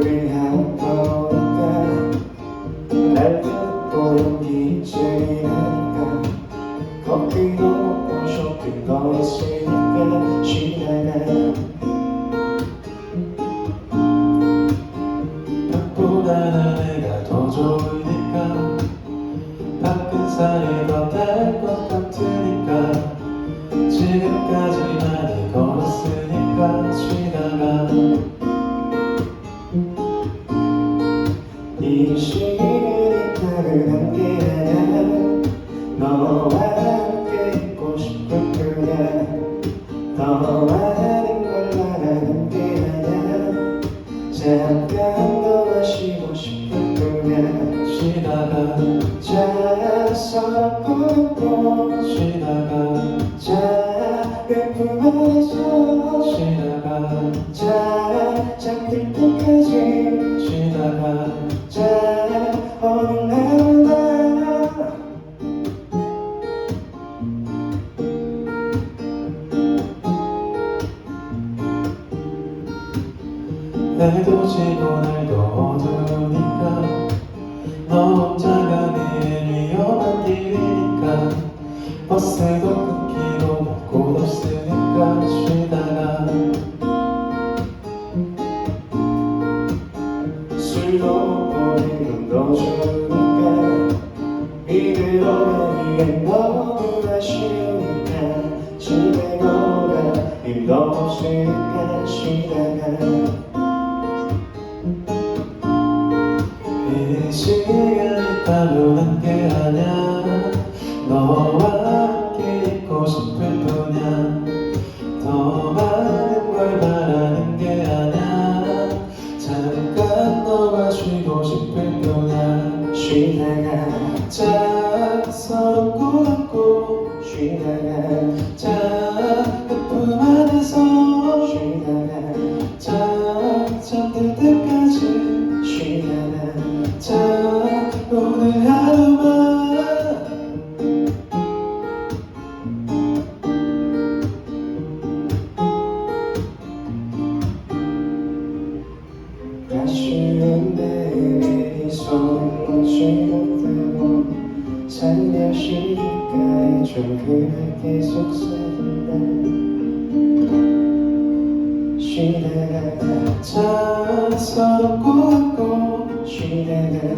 그리한 걸까 날 듣고 용기 제니까 커피도 쇼핑도 있으니까 지나가 더 많은 걸 바라는 게 아냐 잠깐 더 마시고 싶을 거야 쉬다가 자 서럽고 쉬다가 자 예쁜 안에서 쉬다가 자 잠들 때 해도 지고 날도 어두우니까. 너 혼자가 내일 위험한 길이니까. 버스도 끊기고 먹고 없으니까 쉬다가. 술도 먹고 이름도 주니까. 이대로 가기엔 너무 King, 살며시 귓가에 좀 그렇게 속삭인다. 쉬다가 자 서럽고 같고 쉬다가